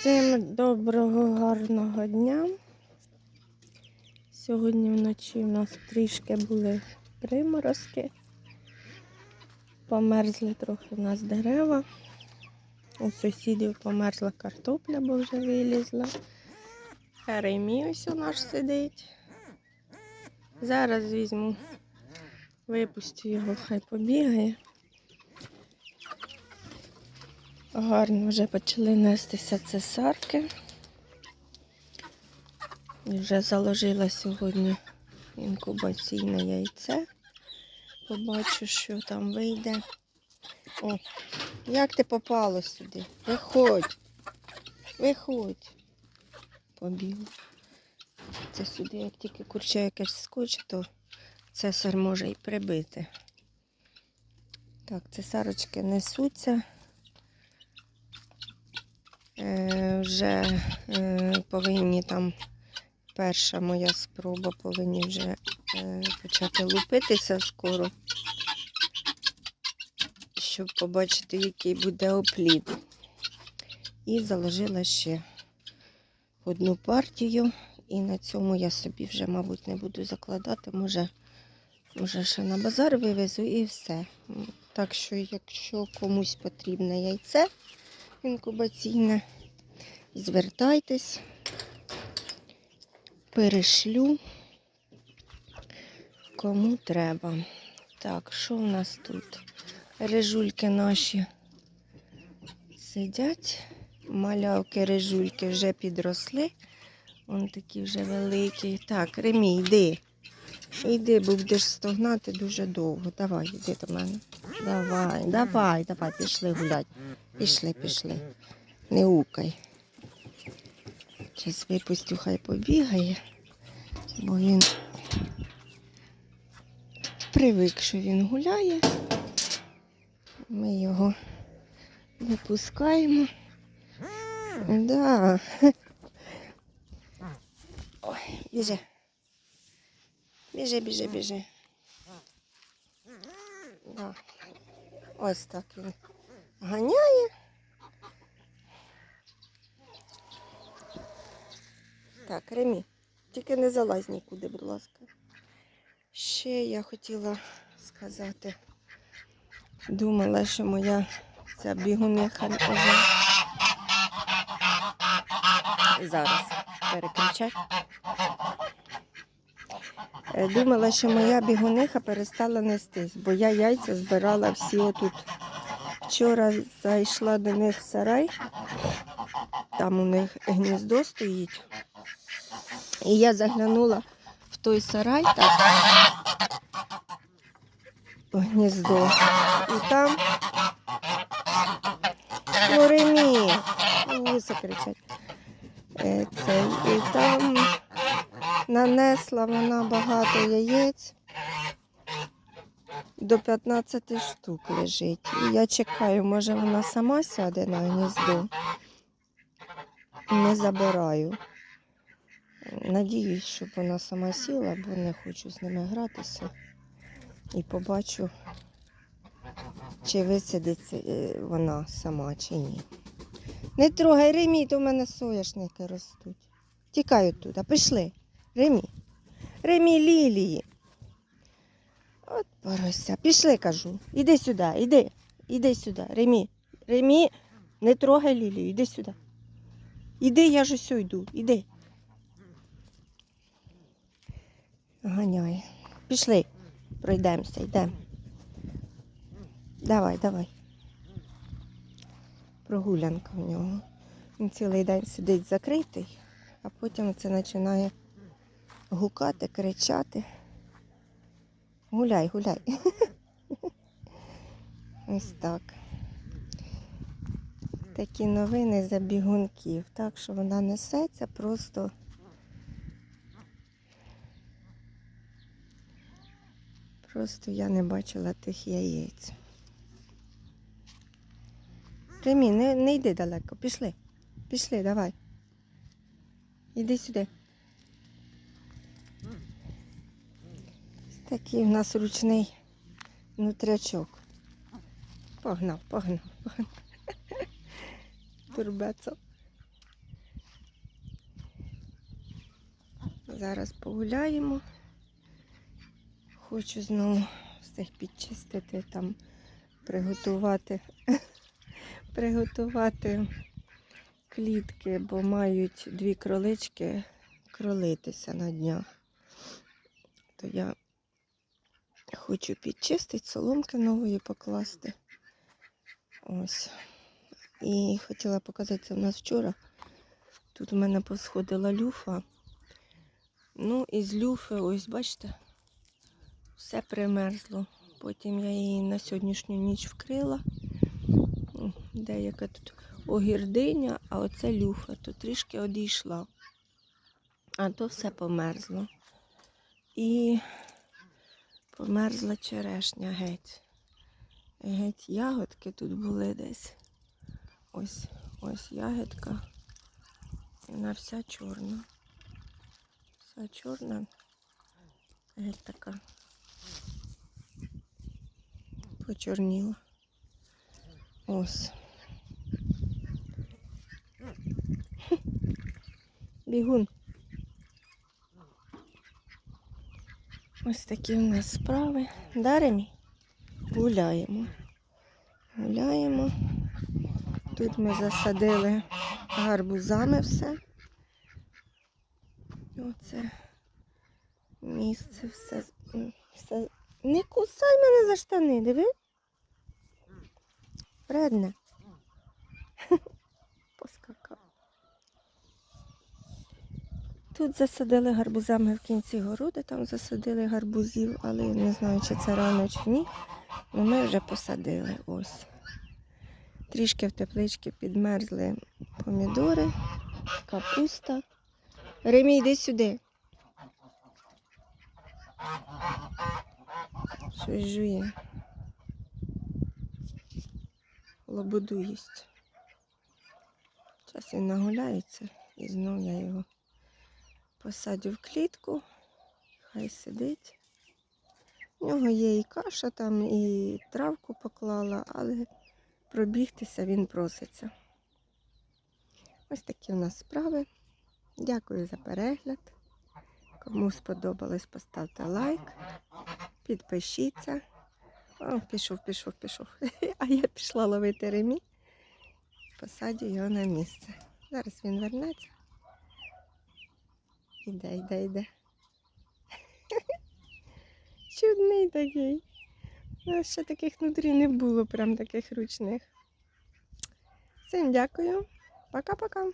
Всім доброго гарного дня. Сьогодні вночі у нас трішки були приморозки. Померзли трохи у нас дерева. У сусідів померзла картопля, бо вже вилізла. Ось у нас сидить. Зараз візьму, випустю його, хай побігає. Гарно вже почали нестися цесарки. І вже заложила сьогодні інкубаційне яйце. Побачу, що там вийде. О, як ти попало сюди? Виходь. Виходь. Побігла. Це сюди, як тільки курча якесь скоче, то цесар може і прибити. Так, цесарочки несуться. Вже е, повинні там перша моя спроба повинні вже е, почати лупитися скоро, щоб побачити, який буде оплід. І заложила ще одну партію, і на цьому я собі вже, мабуть, не буду закладати. Може, може ще на базар вивезу і все. Так що, якщо комусь потрібне яйце, інкубаційне. Звертайтесь, перешлю, кому треба. Так, що в нас тут? Режульки наші сидять. Малявки, режульки вже підросли. Вон такі вже великі. Так, Ремій, йди. Йди, бо будеш стогнати дуже довго. Давай, йди до мене. Давай, давай, давай, пішли гулять. Пішли, пішли. Не укай. Зараз випустю, хай побігає, бо він привик, що він гуляє. Ми його випускаємо. Да. Ой, біжи. Біжи, біжи, біжи. Да. Ось так він ганяє. Так, Ремі, тільки не залазь нікуди, будь ласка. Ще я хотіла сказати, думала, що моя ця бігуниха вже зараз перекричать. Е, Думала, що моя бігуниха перестала нестись, бо я яйця збирала всі отут. Вчора зайшла до них в сарай, там у них гніздо стоїть. І я заглянула в той сарай, так, в гніздо. І там Ремі, вуса кричать. Е, Цей, і там нанесла вона багато яєць. До 15 штук лежить. І я чекаю, може вона сама сяде на гніздо. Не забираю. Надіюсь, щоб вона сама сіла, бо не хочу з ними гратися. І побачу, чи висидиться е, вона сама, чи ні. Не трогай Ремі, то в мене соняшники ростуть. Тікай оттуда, пішли. Ремі. Ремі лілії. От порося. Пішли, кажу. Іди сюди, іди. Іди сюди. Ремі. Ремі, не трогай лілію, іди сюди. Іди, я ж ось йду. Іди. Ганяє. Пішли, пройдемося, йдемо. Давай, давай. Прогулянка в нього. Він цілий день сидить закритий, а потім це починає гукати, кричати. Гуляй, гуляй. Ось так. Такі новини за бігунків. Так що вона несеться просто. Просто я не бачила тих яєць. Ремі, не не йди далеко, пішли. Пішли, давай. Іди сюди. Такий в нас ручний нутрячок. Погнав, погнав, погнав. Турбецо. Зараз погуляємо. Хочу знову все підчистити, там приготувати, приготувати клітки, бо мають дві кролички кролитися на днях. То я хочу підчистити, соломки нової покласти. Ось. І хотіла показати це в нас вчора. Тут у мене посходила люфа. Ну, і з люфи, ось бачите, все примерзло. Потім я її на сьогоднішню ніч вкрила. Деяка тут огірдиня, а оце люфа, то трішки одійшла. А то все померзло. І померзла черешня геть. Геть ягодки тут були десь. Ось, ось ягодка. Вона вся чорна. Вся чорна. Геть така. Почорніла. Ось. Бігун. Ось такі у нас справи. Даремі. Гуляємо. Гуляємо. Тут ми засадили гарбузами все. Оце місце все. все. Не кусай мене за штани, диви. Вредне. Поскакав. Тут засадили гарбузами в кінці городу, там засадили гарбузів, але не знаю, чи це рано, чи ні. Ну, ми вже посадили ось. Трішки в тепличці підмерзли помідори, капуста. Ремі, йди сюди. Щось жує. Лободу їсть. Зараз він нагуляється і знов я його посадю в клітку. Хай сидить. У нього є і каша там, і травку поклала, але пробігтися він проситься. Ось такі у нас справи. Дякую за перегляд. Кому сподобалось, поставте лайк, підпишіться. О, пішов, пішов, пішов. А я пішла ловити ремі. Посадю його на місце. Зараз він вернеться. Іде, йде, йде. Чудний такий. У нас ще таких внутрі не було, прям таких ручних. Всім дякую. Пока-пока.